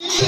Yeah.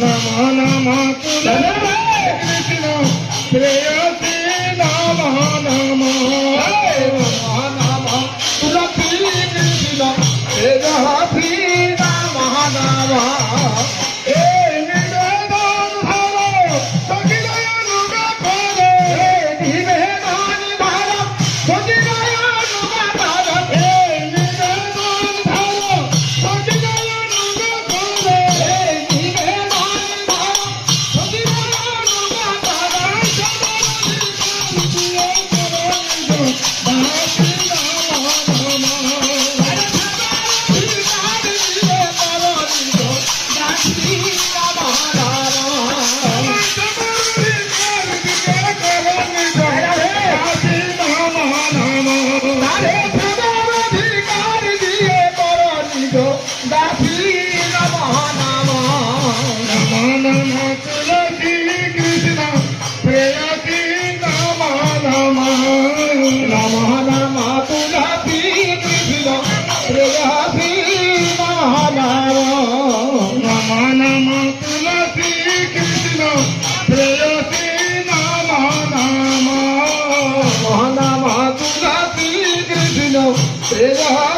নম নম কৃষ্ণ প্রেয়সী নম নম নম তুলসী কৃষ্ণ প্রেয় শ্রী নম নম Chega,